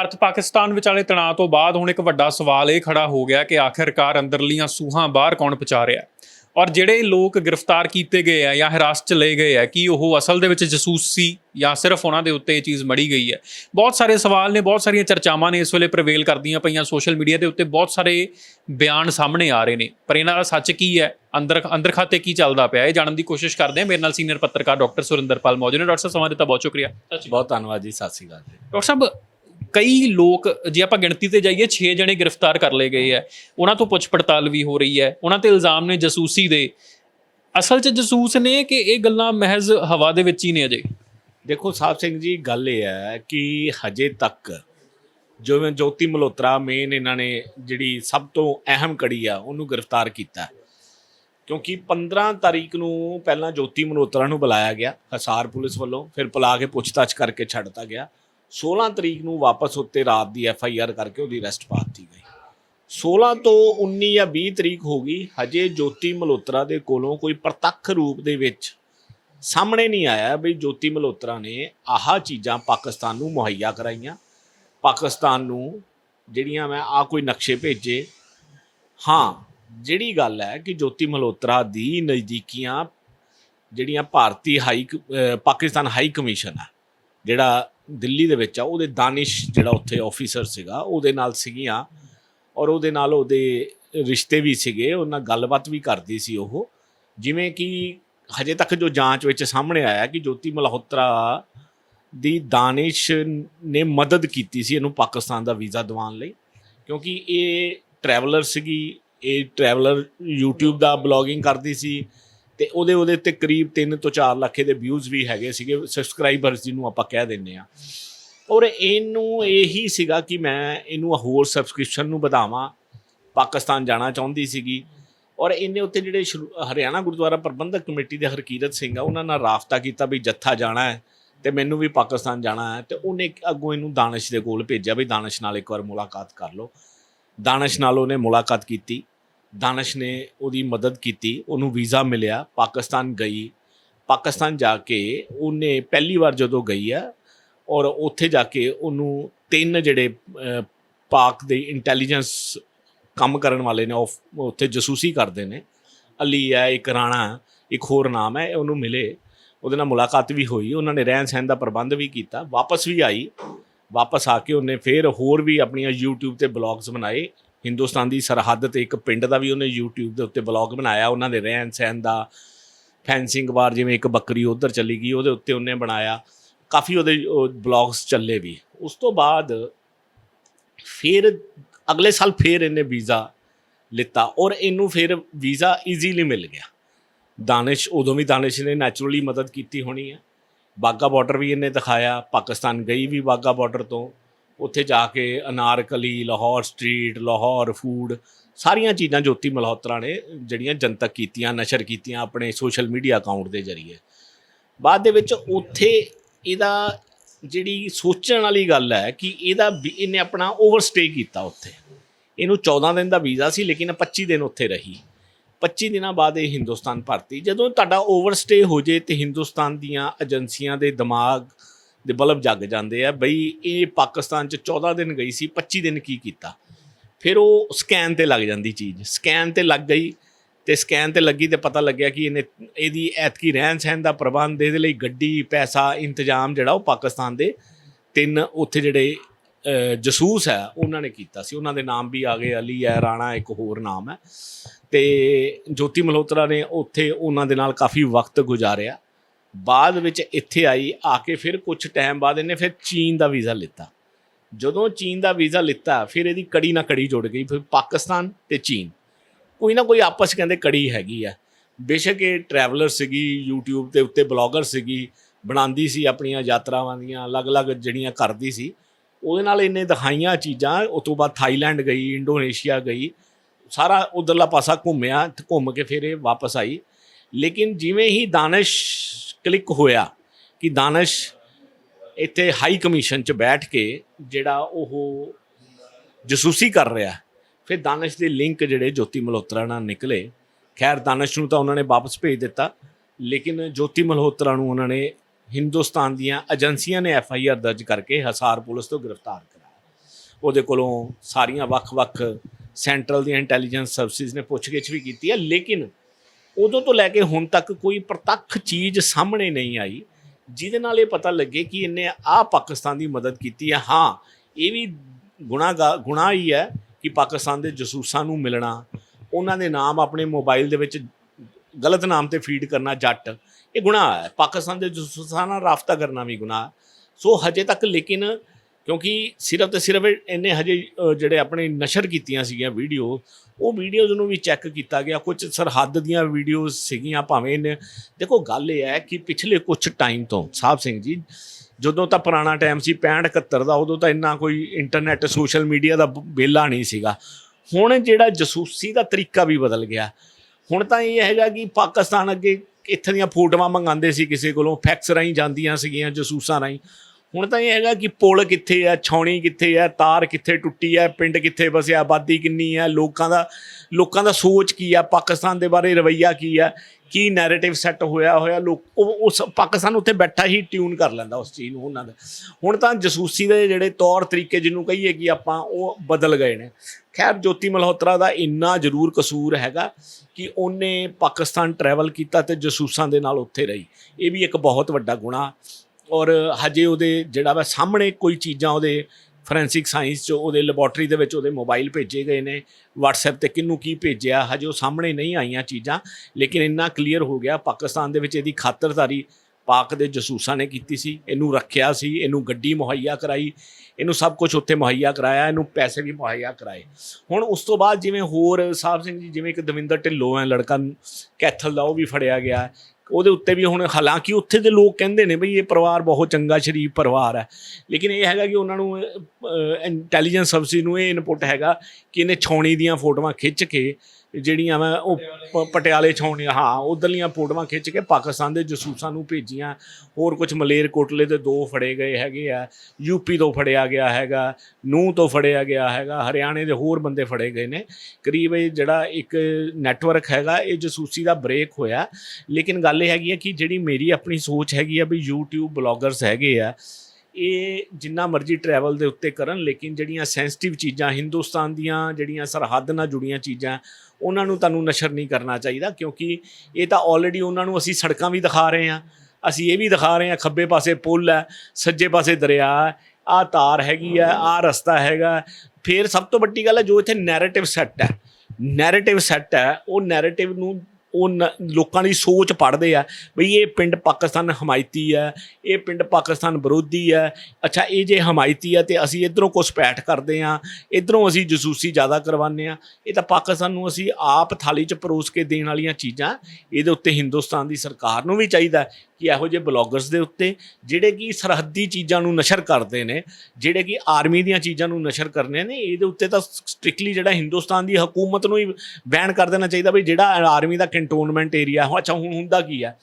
ਭਾਰਤ ਪਾਕਿਸਤਾਨ ਵਿਚਾਲੇ ਤਣਾਅ ਤੋਂ ਬਾਅਦ ਹੁਣ ਇੱਕ ਵੱਡਾ ਸਵਾਲ ਇਹ ਖੜਾ ਹੋ ਗਿਆ ਕਿ ਆਖਿਰਕਾਰ ਅੰਦਰਲੀਆਂ ਸੂਹਾਂ ਬਾਹਰ ਕੌਣ ਪਹੁੰਚਾ ਰਿਹਾ ਔਰ ਜਿਹੜੇ ਲੋਕ ਗ੍ਰਿਫਤਾਰ ਕੀਤੇ ਗਏ ਆ ਜਾਂ ਹਿਰਾਸਤ 'ਚ ਲਏ ਗਏ ਆ ਕੀ ਉਹ ਅਸਲ ਦੇ ਵਿੱਚ ਜਸੂਸ ਸੀ ਜਾਂ ਸਿਰਫ ਉਹਨਾਂ ਦੇ ਉੱਤੇ ਇਹ ਚੀਜ਼ ਮੜੀ ਗਈ ਹੈ? ਬਹੁਤ ਸਾਰੇ ਸਵਾਲ ਨੇ ਬਹੁਤ ਸਾਰੀਆਂ ਚਰਚਾਵਾਂ ਨੇ ਇਸ ਵੇਲੇ ਪ੍ਰਵੇਲ ਕਰਦੀਆਂ ਪਈਆਂ ਸੋਸ਼ਲ ਮੀਡੀਆ ਦੇ ਉੱਤੇ ਬਹੁਤ ਸਾਰੇ ਬਿਆਨ ਸਾਹਮਣੇ ਆ ਰਹੇ ਨੇ। ਪਰ ਇਹਨਾਂ ਦਾ ਸੱਚ ਕੀ ਹੈ? ਅੰਦਰ ਅੰਦਰ ਖਾਤੇ ਕੀ ਚੱਲਦਾ ਪਿਆ? ਇਹ ਜਾਣਨ ਦੀ ਕੋਸ਼ਿਸ਼ ਕਰਦੇ ਹਾਂ। ਮੇਰੇ ਨਾਲ ਸੀਨੀਅਰ ਪੱਤਰਕਾਰ ਡਾਕਟਰ ਸੁਰਿੰਦਰਪਾਲ ਮੌਜੂਦ ਨੇ। ਡਾਕਟਰ ਸਾਹਿਬ ਸਮਾਂ ਦਿੱਤਾ ਬਹੁਤ ਸ਼ੁਕਰੀਆ। ਬਹੁਤ ਧੰਨਵਾਦ ਜੀ ਸਤਿ ਸ਼੍ਰੀ ਅਕਾਲ ਜੀ। ਡਾਕਟਰ ਸਾਹਿਬ ਕਈ ਲੋਕ, ਜੇ ਆਪਾਂ ਗਿਣਤੀ ਤੇ ਜਾਈਏ 6 ਜਣੇ ਗ੍ਰਿਫਤਾਰ ਕਰ ਲਏ ਗਏ ਆ ਉਹਨਾਂ ਤੋਂ ਪੁੱਛ ਪੜਤਾਲ ਵੀ ਹੋ ਰਹੀ ਹੈ। ਉਹਨਾਂ ਤੇ ਇਲਜ਼ਾਮ ਨੇ ਜਸੂਸੀ ਦੇ। ਅਸਲ 'ਚ ਜਸੂਸ ਨੇ ਕਿ ਇਹ ਗੱਲਾਂ ਮਹਿਜ਼ ਹਵਾ ਦੇ ਵਿੱਚ ਹੀ ਨੇ ਅਜੇ। ਦੇਖੋ ਸਾਹਿਬ ਸਿੰਘ ਜੀ, ਗੱਲ ਇਹ ਹੈ ਕਿ ਹਜੇ ਤੱਕ ਜਿਵੇਂ ਜੋਤੀ ਮਲਹੋਤਰਾ ਮੇਨ ਇਹਨਾਂ ਨੇ ਜਿਹੜੀ ਸਭ ਤੋਂ ਅਹਿਮ ਕੜੀ ਆ, ਉਹਨੂੰ ਗ੍ਰਿਫਤਾਰ ਕੀਤਾ ਕਿਉਂਕਿ 15 ਤਾਰੀਖ ਨੂੰ ਪਹਿਲਾਂ ਜੋਤੀ ਮਲਹੋਤਰਾ ਨੂੰ ਬੁਲਾਇਆ ਗਿਆ, ਹਸਾਰ ਪੁਲਿਸ ਵੱਲੋਂ, ਫਿਰ ਬੁਲਾ ਕੇ ਪੁੱਛਤਾਛ ਕਰਕੇ ਛੱਡਤਾ ਗਿਆ। 16 ਤਰੀਕ ਨੂੰ ਵਾਪਸ ਉੱਤੇ ਰਾਤ ਦੀ ਐਫ ਆਈ ਆਰ ਕਰਕੇ ਉਹਦੀ ਅਰੈਸਟ ਪਾ ਦਿੱਤੀ ਗਈ। 16 ਤੋਂ 19 ਜਾਂ 20 ਤਰੀਕ ਹੋ ਗਈ, ਹਜੇ ਜੋਤੀ ਮਲਹੋਤਰਾ ਦੇ ਕੋਲੋਂ ਕੋਈ ਪ੍ਰਤੱਖ ਰੂਪ ਦੇ ਵਿੱਚ ਸਾਹਮਣੇ ਨਹੀਂ ਆਇਆ ਵੀ ਜੋਤੀ ਮਲਹੋਤਰਾ ਨੇ ਆਹ ਚੀਜ਼ਾਂ ਪਾਕਿਸਤਾਨ ਨੂੰ ਮੁਹੱਈਆ ਕਰਾਈਆਂ। ਪਾਕਿਸਤਾਨ ਨੂੰ ਜਿਹੜੀਆਂ ਮੈਂ ਆ ਕੋਈ ਨਕਸ਼ੇ ਭੇਜੇ, ਹਾਂ, ਜਿਹੜੀ ਗੱਲ ਹੈ ਕਿ ਜੋਤੀ ਮਲਹੋਤਰਾ ਦੀ ਨਜ਼ਦੀਕੀਆਂ ਜਿਹੜੀਆਂ ਭਾਰਤੀ ਹਾਈ ਕ- ਪਾਕਿਸਤਾਨ ਹਾਈ ਕਮਿਸ਼ਨ ਆ ਜਿਹੜਾ ਦਿੱਲੀ ਦੇ ਵਿੱਚ ਆ, ਉਹਦੇ ਦਾਨਿਸ਼ ਜਿਹੜਾ ਉੱਥੇ ਆਫੀਸਰ ਸੀਗਾ, ਉਹਦੇ ਨਾਲ ਸੀਗੀਆਂ ਔਰ ਉਹਦੇ ਨਾਲ ਉਹਦੇ ਰਿਸ਼ਤੇ ਵੀ ਸੀਗੇ ਉਹਨਾਂ ਨਾਲ ਗੱਲਬਾਤ ਵੀ ਕਰਦੀ ਸੀ ਉਹ। ਜਿਵੇਂ ਕਿ ਹਜੇ ਤੱਕ ਜੋ ਜਾਂਚ ਵਿੱਚ ਸਾਹਮਣੇ ਆਇਆ ਕਿ ਜੋਤੀ ਮਲਹੋਤਰਾ ਦੀ ਦਾਨਿਸ਼ ਨੇ ਮਦਦ ਕੀਤੀ ਸੀ ਇਹਨੂੰ ਪਾਕਿਸਤਾਨ ਦਾ ਵੀਜ਼ਾ ਦਿਵਾਉਣ ਲਈ, ਕਿਉਂਕਿ ਇਹ ਟਰੈਵਲਰ ਸੀਗੀ, ਇਹ ਟਰੈਵਲਰ YouTube ਦਾ ਬਲੌਗਿੰਗ ਕਰਦੀ ਸੀ ਤੇ ਉਹਦੇ ਉਹਦੇ ਤੇ ਕਰੀਬ 3 ਤੋਂ 4 ਲੱਖ ਦੇ ਵਿਊਜ਼ ਵੀ ਹੈਗੇ ਸੀਗੇ ਸਬਸਕ੍ਰਾਈਬਰਸ ਜਿਹਨੂੰ ਆਪਾਂ ਕਹਿ ਦਿੰਨੇ ਆ ਔਰ ਇਹਨੂੰ ਇਹੀ ਸੀਗਾ ਕਿ ਮੈਂ ਇਹਨੂੰ ਹੋਰ ਸਬਸਕ੍ਰਿਪਸ਼ਨ ਨੂੰ ਵਧਾਵਾਂ। ਪਾਕਿਸਤਾਨ ਜਾਣਾ ਚਾਹੁੰਦੀ ਸੀਗੀ। ਔਰ ਇਹਨੇ ਉੱਤੇ ਜਿਹੜੇ ਸ਼ੁਰੂ- ਹਰਿਆਣਾ ਗੁਰਦੁਆਰਾ ਪ੍ਰਬੰਧਕ ਕਮੇਟੀ ਦੇ ਹਰਕੀਰਤ ਸਿੰਘ ਆ, ਉਹਨਾਂ ਨਾਲ ਰਾਫਤਾ ਕੀਤਾ ਵੀ ਜੱਥਾ ਜਾਣਾ ਹੈ ਤੇ ਮੈਨੂੰ ਵੀ ਪਾਕਿਸਤਾਨ ਜਾਣਾ ਹੈ। ਤੇ ਉਹਨੇ ਅੱਗੋਂ ਇਹਨੂੰ ਦਾਨਿਸ਼ ਦੇ ਕੋਲ ਭੇਜਿਆ ਵੀ ਦਾਨਿਸ਼ ਨਾਲ ਇੱਕ ਵਾਰ ਮੁਲਾਕਾਤ ਕਰ ਲਓ। ਦਾਨਿਸ਼ ਨਾਲ ਉਹਨੇ ਮੁਲਾਕਾਤ ਕੀਤੀ। ਦਾਨਸ਼ ਨੇ ਉਹਦੀ ਮਦਦ ਕੀਤੀ, ਉਹਨੂੰ ਵੀਜ਼ਾ ਮਿਲਿਆ, ਪਾਕਿਸਤਾਨ ਗਈ। ਪਾਕਿਸਤਾਨ ਜਾ ਕੇ ਉਹਨੇ ਪਹਿਲੀ ਵਾਰ ਜਦੋਂ ਗਈ ਆ, ਔਰ ਉੱਥੇ ਜਾ ਕੇ ਉਹਨੂੰ ਤਿੰਨ ਜਿਹੜੇ ਪਾਕ ਦੇ ਇੰਟੈਲੀਜੈਂਸ ਕੰਮ ਕਰਨ ਵਾਲੇ ਨੇ, ਉਹ ਉੱਥੇ ਜਸੂਸੀ ਕਰਦੇ ਨੇ। ਅਲੀ ਹੈ, ਇੱਕ ਰਾਣਾ, ਇੱਕ ਹੋਰ ਨਾਮ ਹੈ, ਉਹਨੂੰ ਮਿਲੇ। ਉਹਦੇ ਨਾਲ ਮੁਲਾਕਾਤ ਵੀ ਹੋਈ, ਉਹਨਾਂ ਨੇ ਰਹਿਣ ਸਹਿਣ ਦਾ ਪ੍ਰਬੰਧ ਵੀ ਕੀਤਾ, ਵਾਪਸ ਵੀ ਆਈ। ਵਾਪਸ ਆ ਕੇ ਉਹਨੇ ਫਿਰ ਹੋਰ ਵੀ ਆਪਣੀਆਂ YouTube ਤੇ ਬਲੌਗਸ ਬਣਾਏ। ਹਿੰਦੁਸਤਾਨ ਦੀ ਸਰਹੱਦ ਤੇ ਇੱਕ ਪਿੰਡ ਦਾ ਵੀ ਉਹਨੇ YouTube ਦੇ ਉੱਤੇ ਬਲੌਗ ਬਣਾਇਆ, ਉਹਨਾਂ ਦੇ ਰਹਿਣ ਸਹਿਣ ਦਾ ਫੈਂਸਿੰਗ ਵਾਰ ਜਿਵੇਂ ਇੱਕ ਬੱਕਰੀ ਉਧਰ ਚਲੀ ਗਈ, ਉਹਦੇ ਉੱਤੇ ਉਹਨੇ ਬਣਾਇਆ, ਕਾਫੀ ਉਹਦੇ ਬਲੌਗਸ ਚੱਲੇ ਵੀ। ਉਸ ਤੋਂ ਬਾਅਦ ਫਿਰ ਅਗਲੇ ਸਾਲ ਫਿਰ ਇਹਨੇ ਵੀਜ਼ਾ ਲਿੱਤਾ ਔਰ ਇਹਨੂੰ ਫਿਰ ਵੀਜ਼ਾ ਈਜ਼ੀਲੀ ਮਿਲ ਗਿਆ। ਦਾਨਿਸ਼, ਉਦੋਂ ਵੀ ਦਾਨਿਸ਼ ਨੇ ਨੈਚੁਰਲੀ ਮਦਦ ਕੀਤੀ ਹੋਣੀ ਹੈ। ਬਾਗਾ ਬਾਰਡਰ ਵੀ ਇਹਨੇ ਦਿਖਾਇਆ, ਪਾਕਿਸਤਾਨ ਗਈ ਵੀ ਬਾਗਾ ਬਾਰਡਰ ਤੋਂ। ਉੱਥੇ ਜਾ ਕੇ ਅਨਾਰਕਲੀ, ਲਾਹੌਰ ਸਟਰੀਟ, ਲਾਹੌਰ ਫੂਡ, ਸਾਰੀਆਂ ਚੀਜ਼ਾਂ ਜੋਤੀ ਮਲਹੋਤਰਾ ਨੇ ਜਿਹੜੀਆਂ ਜਨਤਕ ਕੀਤੀਆਂ, ਨਸ਼ਰ ਕੀਤੀਆਂ ਆਪਣੇ ਸੋਸ਼ਲ ਮੀਡੀਆ ਅਕਾਊਂਟ ਦੇ ਜ਼ਰੀਏ। ਬਾਅਦ ਦੇ ਵਿੱਚ ਉੱਥੇ ਇਹਦਾ ਜਿਹੜੀ ਸੋਚਣ ਵਾਲੀ ਗੱਲ ਹੈ ਕਿ ਇਹਦਾ ਵੀ- ਇਹਨੇ ਆਪਣਾ ਓਵਰਸਟੇ ਕੀਤਾ ਉੱਥੇ। ਇਹਨੂੰ 14 ਦਿਨ ਦਾ ਵੀਜ਼ਾ ਸੀ, ਲੇਕਿਨ 25 ਦਿਨ ਉੱਥੇ ਰਹੀ। 25 ਦਿਨਾਂ ਬਾਅਦ ਇਹ ਹਿੰਦੁਸਤਾਨ ਭਰਤੀ। ਜਦੋਂ ਤੁਹਾਡਾ ਓਵਰਸਟੇ ਹੋ ਜੇ ਤੇ ਹਿੰਦੁਸਤਾਨ ਦੀਆਂ ਏਜੰਸੀਆਂ ਦੇ ਦਿਮਾਗ ਦੇ ਬਲਬ ਜਗ ਜਾਂਦੇ ਆ ਬਈ ਇਹ ਪਾਕਿਸਤਾਨ ਚ 14 ਦਿਨ ਗਈ ਸੀ 25 ਦਿਨ ਕੀ ਕੀਤਾ? ਫਿਰ ਉਹ ਸਕੈਨ ਤੇ ਲੱਗ ਜਾਂਦੀ ਚੀਜ਼ ਸਕੈਨ ਤੇ ਲੱਗ ਗਈ ਤੇ ਸਕੈਨ ਤੇ ਲੱਗੀ ਤੇ ਪਤਾ ਲੱਗਿਆ ਕਿ ਇਹਨੇ, ਇਹਦੀ ਐਤਕੀ ਰਹਿਣ ਸਹਿਣ ਦਾ ਪ੍ਰਬੰਧ ਇਹਦੇ ਲਈ ਗੱਡੀ, ਪੈਸਾ, ਇੰਤਜ਼ਾਮ ਜਿਹੜਾ ਉਹ ਪਾਕਿਸਤਾਨ ਦੇ ਤਿੰਨ ਉੱਥੇ ਜਿਹੜੇ ਜਸੂਸ ਹੈ, ਉਹਨਾਂ ਨੇ ਕੀਤਾ ਸੀ। ਉਹਨਾਂ ਦੇ ਨਾਮ ਵੀ ਆ ਗਏ, ਅਲੀ ਹੈ, ਰਾਣਾ, ਇੱਕ ਹੋਰ ਨਾਮ ਹੈ। ਤੇ ਜੋਤੀ ਮਲਹੋਤਰਾ ਨੇ ਉੱਥੇ ਉਹਨਾਂ ਦੇ ਨਾਲ ਕਾਫੀ ਵਕਤ ਗੁਜ਼ਾਰਿਆ। ਬਾਅਦ ਵਿੱਚ ਇੱਥੇ ਆਈ, ਆ ਕੇ ਫਿਰ ਕੁਝ ਟਾਈਮ ਬਾਅਦ ਇਹਨੇ ਫਿਰ ਚੀਨ ਦਾ ਵੀਜ਼ਾ ਲਿੱਤਾ। ਜਦੋਂ ਚੀਨ ਦਾ ਵੀਜ਼ਾ ਲਿੱਤਾ, ਫਿਰ ਇਹਦੀ ਕੜੀ ਨਾ ਕੜੀ ਜੁੜ ਗਈ, ਫਿਰ ਪਾਕਿਸਤਾਨ ਤੇ ਚੀਨ। ਕੋਈ ਨਾ ਕੋਈ ਆਪਸ ਕਹਿੰਦੇ ਕੜੀ ਹੈਗੀ ਆ। ਬੇਸ਼ੱਕ ਇਹ ਟਰੈਵਲਰ ਸੀਗੀ, YouTube ਦੇ ਉੱਤੇ ਬਲੌਗਰ ਸੀਗੀ, ਬਣਾਉਂਦੀ ਸੀ ਆਪਣੀਆਂ ਯਾਤਰਾਵਾਂ ਦੀਆਂ, ਅਲੱਗ-ਅਲੱਗ ਜਿਹੜੀਆਂ ਕਰਦੀ ਸੀ। ਉਹਦੇ ਨਾਲ ਇਹਨੇ ਦਿਖਾਈਆਂ ਚੀਜ਼ਾਂ ਉਸ ਤੋਂ ਬਾਅਦ ਥਾਈਲੈਂਡ ਗਈ ਇੰਡੋਨੇਸ਼ੀਆ ਗਈ, ਸਾਰਾ ਉਧਰਲਾ ਪਾਸਾ ਘੁੰਮਿਆ, ਤੇ ਘੁੰਮ ਕੇ ਫਿਰ ਇਹ ਵਾਪਸ ਆਈ। ਲੇਕਿਨ ਜਿਵੇਂ ਹੀ ਦਾਨਿਸ਼ ਕਲਿੱਕ ਹੋਇਆ ਕਿ ਦਾਨਿਸ਼ ਇੱਥੇ ਹਾਈ ਕਮਿਸ਼ਨ 'ਚ ਬੈਠ ਕੇ ਜਿਹੜਾ ਉਹ ਜਸੂਸੀ ਕਰ ਰਿਹਾ। ਫਿਰ ਦਾਨਿਸ਼ ਦੇ ਲਿੰਕ ਜਿਹੜੇ ਜੋਤੀ ਮਲਹੋਤਰਾ ਨਾਲ ਨਿਕਲੇ। ਖੈਰ, ਦਾਨਿਸ਼ ਨੂੰ ਤਾਂ ਉਹਨਾਂ ਨੇ ਵਾਪਸ ਭੇਜ ਦਿੱਤਾ, ਲੇਕਿਨ ਜੋਤੀ ਮਲਹੋਤਰਾ ਨੂੰ ਉਹਨਾਂ ਨੇ ਹਿੰਦੁਸਤਾਨ ਦੀਆਂ ਏਜੰਸੀਆਂ ਨੇ ਐਫ ਆਈ ਆਰ ਦਰਜ ਕਰਕੇ ਹਸਾਰ ਪੁਲਿਸ ਤੋਂ ਗ੍ਰਿਫਤਾਰ ਕਰਾਇਆ। ਉਹਦੇ ਕੋਲੋਂ ਸਾਰੀਆਂ ਵੱਖ-ਵੱਖ ਸੈਂਟਰਲ ਦੀਆਂ ਇੰਟੈਲੀਜੈਂਸ ਸਰਵਿਸਿਜ਼ ਨੇ ਪੁੱਛਗਿੱਛ ਵੀ ਕੀਤੀ ਹੈ, ਲੇਕਿਨ ਉਦੋਂ ਤੋਂ ਲੈ ਕੇ ਹੁਣ ਤੱਕ ਕੋਈ ਪ੍ਰਤੱਖ ਚੀਜ਼ ਸਾਹਮਣੇ ਨਹੀਂ ਆਈ, ਜਿਹਦੇ ਨਾਲ ਇਹ ਪਤਾ ਲੱਗੇ ਕਿ ਇਹਨੇ ਆ ਪਾਕਿਸਤਾਨ ਦੀ ਮਦਦ ਕੀਤੀ ਹੈ ਹਾਂ, ਇਹ ਵੀ ਗੁਨਾਹ ਗੁਨਾਹ ਹੀ ਹੈ ਕਿ ਪਾਕਿਸਤਾਨ ਦੇ ਜਸੂਸਾਂ ਨੂੰ ਮਿਲਣਾ, ਉਹਨਾਂ ਦੇ ਨਾਮ ਆਪਣੇ ਮੋਬਾਈਲ ਦੇ ਵਿੱਚ ਗਲਤ ਨਾਮ ਤੇ ਫੀਡ ਕਰਨਾ ਜੱਟ, ਇਹ ਗੁਨਾਹ ਹੈ। ਪਾਕਿਸਤਾਨ ਦੇ ਜਸੂਸਾਂ ਨਾਲ ਰਾਫਤਾ ਕਰਨਾ ਵੀ ਗੁਨਾਹ ਸੋ ਹਜੇ ਤੱਕ ਲੇਕਿਨ ਕਿਉਂਕਿ ਸਿਰਫ ਤੇ ਸਿਰਫ ਇਹਨੇ ਹਜੇ ਜਿਹੜੇ ਆਪਣੇ ਨਸ਼ਰ ਕੀਤੀਆਂ ਸੀਗੀਆਂ ਵੀਡੀਓ, ਉਹ ਵੀਡੀਓਜ਼ ਨੂੰ ਵੀ ਚੈੱਕ ਕੀਤਾ ਗਿਆ। ਕੁਝ ਸਰਹੱਦ ਦੀਆਂ ਵੀਡੀਓਜ਼ ਸੀਗੀਆਂ ਭਾਵੇਂ ਇਹਨੇ। ਦੇਖੋ, ਗੱਲ ਇਹ ਹੈ ਕਿ ਪਿਛਲੇ ਕੁਝ ਟਾਈਮ ਤੋਂ ਸਾਹਿਬ ਸਿੰਘ ਜੀ, ਜਦੋਂ ਤਾਂ ਪੁਰਾਣਾ ਟਾਈਮ ਸੀ 65 71 ਦਾ, ਉਦੋਂ ਤਾਂ ਇੰਨਾ ਕੋਈ ਇੰਟਰਨੈਟ ਸੋਸ਼ਲ ਮੀਡੀਆ ਦਾ ਬ- ਵਿਹਲਾ ਨਹੀਂ ਸੀਗਾ। ਹੁਣ ਜਿਹੜਾ ਜਸੂਸੀ ਦਾ ਤਰੀਕਾ ਵੀ ਬਦਲ ਗਿਆ। ਹੁਣ ਤਾਂ ਇਹ ਹੈਗਾ ਕਿ ਪਾਕਿਸਤਾਨ ਅੱਗੇ ਇੱਥੇ ਦੀਆਂ ਫੋਟੋਆਂ ਮੰਗਾਉਂਦੇ ਸੀ ਕਿਸੇ ਕੋਲੋਂ ਫੈਕਸ ਰਾਹੀਂ ਜਾਂਦੀਆਂ ਸੀਗੀਆਂ, ਜਸੂਸਾਂ ਰਾਹੀਂ। ਹੁਣ ਤਾਂ ਇਹ ਹੈਗਾ ਕਿ ਪੁਲ ਕਿੱਥੇ ਹੈ ਛਾਉਣੀ ਕਿੱਥੇ ਹੈ ਤਾਰ ਕਿੱਥੇ ਟੁੱਟੀ ਹੈ ਪਿੰਡ ਕਿੱਥੇ ਵਸਿਆ ਆਬਾਦੀ ਕਿੰਨੀ ਹੈ ਲੋਕਾਂ ਦਾ ਲੋਕਾਂ ਦਾ ਸੋਚ ਕੀ ਹੈ ਪਾਕਿਸਤਾਨ ਦੇ ਬਾਰੇ ਰਵਈਆ ਕੀ ਹੈ ਕੀ ਨੈਰੇਟਿਵ ਸੈੱਟ ਹੋਇਆ ਹੋਇਆ, ਲੋਕ ਉਹ, ਉਸ ਪਾਕਿਸਤਾਨ ਉੱਥੇ ਬੈਠਾ ਹੀ ਟਿਊਨ ਕਰ ਲੈਂਦਾ ਉਸ ਚੀਜ਼ ਨੂੰ, ਉਹਨਾਂ ਦਾ। ਹੁਣ ਤਾਂ ਜਸੂਸੀ ਦੇ ਜਿਹੜੇ ਤੌਰ ਤਰੀਕੇ ਜਿਹਨੂੰ ਕਹੀਏ ਕਿ ਆਪਾਂ ਉਹ ਬਦਲ ਗਏ ਨੇ। ਖੈਰ, ਜੋਤੀ ਮਲਹੋਤਰਾ ਦਾ ਇੰਨਾ ਜ਼ਰੂਰ ਕਸੂਰ ਹੈਗਾ ਕਿ ਉਹਨੇ ਪਾਕਿਸਤਾਨ ਟਰੈਵਲ ਕੀਤਾ ਤੇ ਜਸੂਸਾਂ ਦੇ ਨਾਲ ਉੱਥੇ ਰਹੀ। ਇਹ ਵੀ ਇੱਕ ਬਹੁਤ ਵੱਡਾ ਗੁਨਾਹ। ਔਰ ਹਜੇ ਉਹਦੇ ਜਿਹੜਾ ਵਾ ਸਾਹਮਣੇ ਕੋਈ ਚੀਜ਼ਾਂ ਉਹਦੇ ਫੋਰੈਂਸਿਕ ਸਾਇੰਸ ਚ ਉਹਦੇ ਲੈਬੋਰਟਰੀ ਦੇ ਵਿੱਚ ਉਹਦੇ ਮੋਬਾਈਲ ਭੇਜੇ ਗਏ ਨੇ, WhatsApp ਤੇ ਕਿਹਨੂੰ ਕੀ ਭੇਜਿਆ, ਹਜੇ ਉਹ ਸਾਹਮਣੇ ਨਹੀਂ ਆਈਆਂ ਚੀਜ਼ਾਂ, ਲੇਕਿਨ ਇੰਨਾ ਕਲੀਅਰ ਹੋ ਗਿਆ, ਪਾਕਿਸਤਾਨ ਦੇ ਵਿੱਚ ਇਹਦੀ ਖਾਤਰਦਾਰੀ ਪਾਕ ਦੇ ਜਸੂਸਾਂ ਨੇ ਕੀਤੀ ਸੀ, ਇਹਨੂੰ ਰੱਖਿਆ ਸੀ, ਇਹਨੂੰ ਗੱਡੀ ਮੁਹੱਈਆ ਕਰਾਈ, ਇਹਨੂੰ ਸਭ ਕੁਝ ਉੱਥੇ ਮੁਹੱਈਆ ਕਰਾਇਆ, ਇਹਨੂੰ ਪੈਸੇ ਵੀ ਮੁਹੱਈਆ ਕਰਾਏ। ਹੁਣ ਉਸ ਤੋਂ ਬਾਅਦ ਜਿਵੇਂ ਹੋਰ, ਸਾਹਿਬ ਸਿੰਘ ਜੀ, ਜਿਵੇਂ ਇੱਕ ਦਵਿੰਦਰ ਢਿੱਲੋਂ ਹੈ, ਲੜਕਾ ਕੈਥਲ ਦਾ, ਉਹ ਵੀ ਫੜਿਆ ਗਿਆ ਉਹਦੇ ਉੱਤੇ ਵੀ ਹੁਣ ਹਾਲਾਂਕਿ ਉੱਥੇ ਦੇ ਲੋਕ ਕਹਿੰਦੇ ਨੇ ਬਈ ਇਹ ਪਰਿਵਾਰ ਬਹੁਤ ਚੰਗਾ ਸ਼ਰੀਫ ਪਰਿਵਾਰ ਹੈ। ਲੇਕਿਨ ਇਹ ਹੈਗਾ ਕਿ ਉਹਨਾਂ ਨੂੰ ਇੰਟੈਲੀਜੈਂਸ ਸਰਵਿਸ ਨੂੰ ਇਹ ਇਨਪੁਟ ਹੈਗਾ ਕਿ ਇਹਨੇ ਛਾਉਣੀ ਦੀਆਂ ਫੋਟੋਆਂ ਖਿੱਚ ਕੇ ਜਿਹੜੀਆਂ ਵਾ ਉਹ ਪ- ਪਟਿਆਲੇ ਛਾਉਣੀ ਹਾਂ, ਉਧਰਲੀਆਂ ਫੋਟੋਆਂ ਖਿੱਚ ਕੇ ਪਾਕਿਸਤਾਨ ਦੇ ਜਸੂਸਾਂ ਨੂੰ ਭੇਜੀਆਂ। ਹੋਰ ਕੁਝ ਮਲੇਰ ਕੋਟਲੇ ਦੇ ਦੋ ਫੜੇ ਗਏ ਹੈਗੇ ਆ, ਯੂਪੀ ਤੋਂ ਫੜਿਆ ਗਿਆ ਹੈਗਾ, ਨੂਹ ਤੋਂ ਫੜਿਆ ਗਿਆ ਹੈਗਾ, ਹਰਿਆਣੇ ਦੇ ਹੋਰ ਬੰਦੇ ਫੜੇ ਗਏ ਨੇ। ਕਰੀਬ ਇਹ ਜਿਹੜਾ ਇੱਕ ਨੈਟਵਰਕ ਹੈਗਾ, ਇਹ ਜਸੂਸੀ ਦਾ ਬ੍ਰੇਕ ਹੋਇਆ। ਲੇਕਿਨ ਗੱਲ ਇਹ ਹੈਗੀ ਹੈ ਕਿ ਜਿਹੜੀ ਮੇਰੀ ਆਪਣੀ ਸੋਚ ਹੈਗੀ ਆ ਵੀ YouTube ਬਲੌਗਰਸ ਹੈਗੇ ਆ, ਇਹ ਜਿੰਨਾ ਮਰਜ਼ੀ ਟਰੈਵਲ ਦੇ ਉੱਤੇ ਕਰਨ, ਲੇਕਿਨ ਜਿਹੜੀਆਂ ਸੈਂਸਿਟਿਵ ਚੀਜ਼ਾਂ, ਹਿੰਦੁਸਤਾਨ ਦੀਆਂ ਜਿਹੜੀਆਂ ਸਰਹੱਦ ਨਾਲ ਜੁੜੀਆਂ ਚੀਜ਼ਾਂ ਉਹਨਾਂ ਨੂੰ ਤੁਹਾਨੂੰ ਨਸ਼ਰ ਨਹੀਂ ਕਰਨਾ ਚਾਹੀਦਾ, ਕਿਉਂਕਿ ਇਹ ਤਾਂ ਆਲਰੇਡੀ ਉਹਨਾਂ ਨੂੰ ਅਸੀਂ ਸੜਕਾਂ ਵੀ ਦਿਖਾ ਰਹੇ ਹਾਂ। ਅਸੀਂ ਇਹ ਵੀ ਦਿਖਾ ਰਹੇ ਹਾਂ, ਖੱਬੇ ਪਾਸੇ ਪੁਲ ਹੈ, ਸੱਜੇ ਪਾਸੇ ਦਰਿਆ ਹੈ, ਆਹ ਤਾਰ ਹੈਗੀ ਆ ਆਹ ਰਸਤਾ ਹੈਗਾ ਫਿਰ ਸਭ ਤੋਂ ਵੱਡੀ ਗੱਲ ਹੈ, ਜੋ ਇੱਥੇ ਨੈਰੇਟਿਵ ਸੈੱਟ ਹੈ ਨੈਰੇਟਿਵ ਸੈੱਟ ਹੈ, ਉਹ ਨੈਰੇਟਿਵ ਨੂੰ ਉਹ ਨ- ਲੋਕਾਂ ਦੀ ਸੋਚ ਪੜਦੇ ਆ ਬਈ ਇਹ ਪਿੰਡ ਪਾਕਿਸਤਾਨ ਹਮਾਇਤੀ ਹੈ, ਇਹ ਪਿੰਡ ਪਾਕਿਸਤਾਨ ਵਿਰੋਧੀ ਹੈ। ਅੱਛਾ, ਇਹ ਜੇ ਹਮਾਇਤੀ ਹੈ ਤੇ ਅਸੀਂ ਇਧਰੋਂ ਘੁਸਪੈਠ ਕਰਦੇ ਆ ਇਧਰੋਂ ਅਸੀਂ ਜਸੂਸੀ ਜ਼ਿਆਦਾ ਕਰਵਾਉਂਦੇ ਆ ਇਹ ਤਾਂ ਪਾਕਿਸਤਾਨ ਨੂੰ ਅਸੀਂ ਆਪ ਥਾਲੀ 'ਚ ਪਰੋਸ ਕੇ ਦੇਣ ਵਾਲੀਆਂ ਚੀਜ਼ਾਂ, ਇਹਦੇ ਉੱਤੇ ਹਿੰਦੁਸਤਾਨ ਦੀ ਸਰਕਾਰ ਨੂੰ ਵੀ ਚਾਹੀਦਾ ਕਿ ਇਹੋ ਜਿਹੇ ਬਲੌਗਰਸ ਦੇ ਉੱਤੇ ਜਿਹੜੇ ਕਿ ਸਰਹੱਦੀ ਚੀਜ਼ਾਂ ਨੂੰ ਨਸ਼ਰ ਕਰਦੇ ਨੇ, ਜਿਹੜੇ ਕਿ ਆਰਮੀ ਦੀਆਂ ਚੀਜ਼ਾਂ ਨੂੰ ਨਸ਼ਰ ਕਰਨੇ ਨੇ, ਇਹਦੇ ਉੱਤੇ ਤਾਂ ਸਟ੍ਰਿਕਟਲੀ ਜਿਹੜਾ ਹਿੰਦੁਸਤਾਨ ਦੀ ਹਕੂਮਤ ਨੂੰ ਹੀ ਬੈਨ ਕਰ ਦੇਣਾ ਚਾਹੀਦਾ ਵੀ ਜਿਹੜਾ ਆਰਮੀ ਦਾ ਕੰਟੋਨਮੈਂਟ ਏਰੀਆ ਅੱਛਾ ਹੁਣ ਹੁੰਦਾ ਕੀ ਹੈ?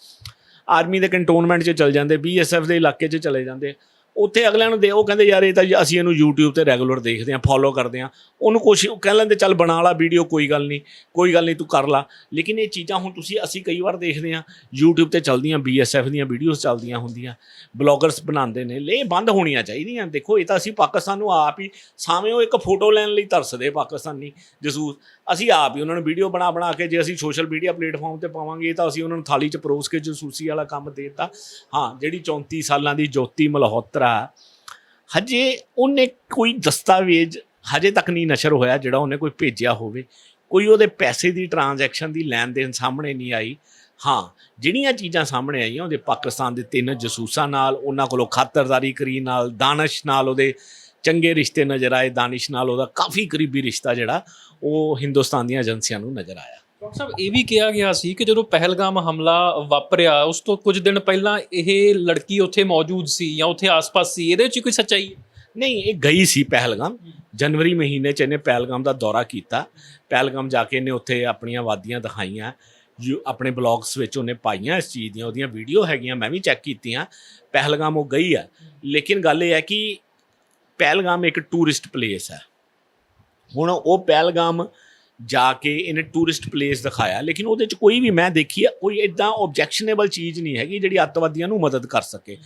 ਆਰਮੀ ਦੇ ਕੰਟੋਨਮੈਂਟ 'ਚ ਚਲ ਜਾਂਦੇ ਬੀਐਸਐਫ ਦੇ ਇਲਾਕੇ 'ਚ ਚਲੇ ਜਾਂਦੇ। ਉੱਥੇ ਅਗਲਿਆਂ ਨੂੰ ਦੇ ਉਹ ਕਹਿੰਦੇ ਯਾਰ ਇਹ ਤਾਂ ਜੀ ਅਸੀਂ ਇਹਨੂੰ YouTube ਤੇ ਰੈਗੂਲਰ ਦੇਖਦੇ ਹਾਂ ਫੋਲੋ ਕਰਦੇ ਹਾਂ। ਉਹਨੂੰ ਕੁਛ ਉਹ ਕਹਿ ਲੈਂਦੇ, ਚੱਲ ਬਣਾ ਲਾ ਵੀਡੀਓ ਕੋਈ ਗੱਲ ਨਹੀਂ, ਕੋਈ ਗੱਲ ਨਹੀਂ, ਤੂੰ ਕਰ ਲਾ। ਲੇਕਿਨ ਇਹ ਚੀਜ਼ਾਂ ਹੁਣ ਤੁਸੀਂ, ਅਸੀਂ ਕਈ ਵਾਰ ਦੇਖਦੇ ਹਾਂ, YouTube ਤੇ ਚੱਲਦੀਆਂ BSF ਦੀਆਂ ਵੀਡੀਓਜ਼ ਚੱਲਦੀਆਂ ਹੁੰਦੀਆਂ ਬਲੌਗਰਸ ਬਣਾਉਂਦੇ ਨੇ। ਲੈ ਇਹ ਬੰਦ ਹੋਣੀਆਂ ਚਾਹੀਦੀਆਂ। ਦੇਖੋ, ਇਹ ਤਾਂ ਅਸੀਂ ਪਾਕਿਸਤਾਨ ਨੂੰ ਆਪ ਹੀ ਸਾਵੇਂ ਉਹ ਇੱਕ ਫੋਟੋ ਲੈਣ ਲਈ ਤਰਸਦੇ ਪਾਕਿਸਤਾਨੀ ਜਸੂਸ। ਅਸੀਂ ਆਪ ਹੀ ਉਹਨਾਂ ਨੂੰ ਵੀਡੀਓ ਬਣਾ ਬਣਾ ਕੇ ਜੇ ਅਸੀਂ ਸੋਸ਼ਲ ਮੀਡੀਆ ਪਲੇਟਫਾਰਮ ਤੇ ਪਾਵਾਂਗੇ ਤਾਂ ਅਸੀਂ ਉਹਨਾਂ ਨੂੰ ਥਾਲੀ 'ਚ ਪਰੋਸ ਕੇ ਜਸੂਸੀ ਵਾਲਾ ਕੰਮ ਦੇਤਾ। ਹਾਂ, ਜਿਹੜੀ 34 ਸਾਲਾਂ ਦੀ ਜੋਤੀ ਮਲਹੋਤਰਾ ਹਜੇ ਉਹਨੇ ਕੋਈ ਦਸਤਾਵੇਜ਼ ਹਜੇ ਤੱਕ ਨਹੀਂ ਨਸ਼ਰ ਹੋਇਆ ਜਿਹੜਾ ਉਹਨੇ ਕੋਈ ਭੇਜਿਆ ਹੋਵੇ। ਕੋਈ ਉਹਦੇ ਪੈਸੇ ਦੀ ਟ੍ਰਾਂਜੈਕਸ਼ਨ ਦੀ ਲੈਣ ਦੇਣ ਸਾਹਮਣੇ ਨਹੀਂ ਆਈ। ਹਾਂ, ਜਿਹੜੀਆਂ ਚੀਜ਼ਾਂ ਸਾਹਮਣੇ ਆਈਆਂ ਉਹਦੇ ਪਾਕਿਸਤਾਨ ਦੇ ਤਿੰਨ ਜਸੂਸਾਂ ਨਾਲ, ਉਹਨਾਂ ਕੋਲੋਂ ਖਾਤਰਦਾਰੀ ਕਰੀ ਨਾਲ, ਦਾਨਿਸ਼ ਨਾਲ ਉਹਦੇ ਚੰਗੇ ਰਿਸ਼ਤੇ ਨਜ਼ਰ ਆਏ। ਦਾਨਿਸ਼ ਨਾਲ ਉਹਦਾ ਕਾਫੀ ਕਰੀਬੀ ਰਿਸ਼ਤਾ ਜਿਹੜਾ ਉਹ ਹਿੰਦੁਸਤਾਨ ਦੀਆਂ ਏਜੰਸੀਆਂ ਨੂੰ ਨਜ਼ਰ ਆਇਆ। ਡਾਕਟਰ ਸਾਹਿਬ ਇਹ ਵੀ ਕਿਹਾ ਗਿਆ ਸੀ ਕਿ ਜਦੋਂ ਪਹਿਲਗਾਮ ਹਮਲਾ ਵਾਪਰਿਆ ਉਸ ਤੋਂ ਕੁਝ ਦਿਨ ਪਹਿਲਾਂ ਇਹ ਲੜਕੀ ਉੱਥੇ ਮੌਜੂਦ ਸੀ ਜਾਂ ਉੱਥੇ ਆਸ-ਪਾਸ ਸੀ ਇਹਦੇ ਵਿੱਚ ਕੋਈ ਸੱਚਾਈ ਹੈ? ਨਹੀਂ ਇਹ ਗਈ ਸੀ ਪਹਿਲਗਾਮ। ਜਨਵਰੀ ਮਹੀਨੇ ਚ ਇਹਨੇ ਪਹਿਲਗਾਮ ਦਾ ਦੌਰਾ ਕੀਤਾ। ਪਹਿਲਗਾਮ ਜਾ ਕੇ ਇਹਨੇ ਉੱਥੇ ਆਪਣੀਆਂ ਵਾਦੀਆਂ ਦਿਖਾਈਆਂ ਜੋ ਆਪਣੇ ਬਲੌਗਸ ਵਿੱਚ ਉਹਨੇ ਪਾਈਆਂ ਇਸ ਚੀਜ਼ ਦੀਆਂ ਉਹਦੀਆਂ ਵੀਡੀਓ ਹੈਗੀਆਂ ਮੈਂ ਵੀ ਚੈੱਕ ਕੀਤੀਆਂ। ਪਹਿਲਗਾਮ ਉਹ ਗਈ ਆ। ਲੇਕਿਨ ਗੱਲ ਇਹ ਹੈ ਕਿ ਪਹਿਲਗਾਮ ਇੱਕ ਟੂਰਿਸਟ ਪਲੇਸ ਹੈ। ਹੁਣ ਉਹ ਪਹਿਲਗਾਮ ਜਾ ਕੇ ਇਹਨੇ ਟੂਰਿਸਟ ਪਲੇਸ ਦਿਖਾਇਆ, ਲੇਕਿਨ ਉਹਦੇ ਚ ਕੋਈ ਵੀ ਮੈਂ ਦੇਖੀ ਆ, ਕੋਈ ਇਦਾਂ ਆਬਜੈਕਸ਼ਨੇਬਲ ਚੀਜ਼ ਨਹੀਂ ਹੈਗੀ ਜਿਹੜੀ ਅੱਤਵਾਦੀਆਂ ਨੂੰ ਮਦਦ ਕਰ ਸਕੇ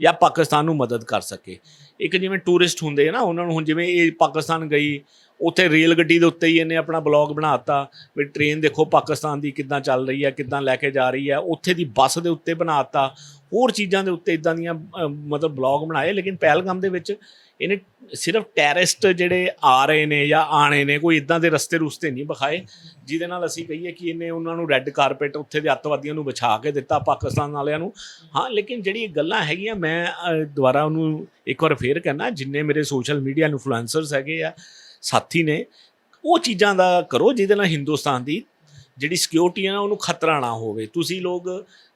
ਜਾਂ ਪਾਕਿਸਤਾਨ ਨੂੰ ਮਦਦ ਕਰ ਸਕੇ। ਇੱਕ ਜਿਵੇਂ ਟੂਰਿਸਟ ਹੁੰਦੇ ਆ ਨਾ, ਉਹਨਾਂ ਨੂੰ ਹੁਣ ਜਿਵੇਂ ਇਹ ਪਾਕਿਸਤਾਨ ਗਈ, ਉੱਥੇ ਰੇਲ ਗੱਡੀ ਦੇ ਉੱਤੇ ਹੀ ਇਹਨੇ ਆਪਣਾ ਬਲੌਗ ਬਣਾਤਾ ਵੀ ਟ੍ਰੇਨ ਦੇਖੋ ਪਾਕਿਸਤਾਨ ਦੀ ਕਿੱਦਾਂ ਚੱਲ ਰਹੀ ਹੈ, ਕਿੱਦਾਂ ਲੈ ਕੇ ਜਾ ਰਹੀ ਹੈ, ਉੱਥੇ ਦੀ ਬੱਸ ਦੇ ਉੱਤੇ ਬਣਾਤਾ ਹੋਰ ਚੀਜ਼ਾਂ ਦੇ ਉੱਤੇ ਇਦਾਂ ਦੀਆਂ ਮਤਲਬ ਬਲੌਗ ਬਣਾਏ, ਲੇਕਿਨ ਪਹਿਲਗਾਮ ਦੇ ਵਿੱਚ ਇਹਨੇ ਸਿਰਫ ਟੈਰਰਿਸਟ ਜਿਹੜੇ ਆ ਰਹੇ ਨੇ ਜਾਂ ਆਣੇ ਨੇ, ਕੋਈ ਇਦਾਂ ਦੇ ਰਸਤੇ ਰੁਸਤੇ ਨਹੀਂ ਵਿਖਾਏ, ਜਿਹਦੇ ਨਾਲ ਅਸੀਂ ਕਹੀਏ ਕਿ ਇਹਨੇ ਉਹਨਾਂ ਨੂੰ ਰੈੱਡ ਕਾਰਪੇਟ ਉੱਥੇ ਦੇ ਅੱਤਵਾਦੀਆਂ ਨੂੰ ਵਿਛਾ ਕੇ ਦਿੱਤਾ ਪਾਕਿਸਤਾਨ ਵਾਲਿਆਂ ਨੂੰ। ਹਾਂ, ਲੇਕਿਨ ਜਿਹੜੀ ਗੱਲਾਂ ਹੈਗੀਆਂ, ਮੈਂ ਦੁਬਾਰਾ ਉਹਨੂੰ ਇੱਕ ਵਾਰ ਫੇਰ ਕਹਿਣਾ ਜਿੰਨੇ ਮੇਰੇ ਸੋਸ਼ਲ ਮੀਡੀਆ ਇਨਫਲੂਐਂਸਰਸ ਹੈਗੇ ਆ, ਸਾਥੀ ਨੇ, ਉਹ ਚੀਜ਼ਾਂ ਦਾ ਕਰੋ, ਜਿਹਦੇ ਨਾਲ ਹਿੰਦੁਸਤਾਨ ਦੀ ਜਿਹੜੀ ਸਿਕਿਉਰਿਟੀ ਹੈ ਨਾ, ਉਹਨੂੰ ਖਤਰਾ ਨਾ ਹੋਵੇ। ਤੁਸੀਂ ਲੋਕ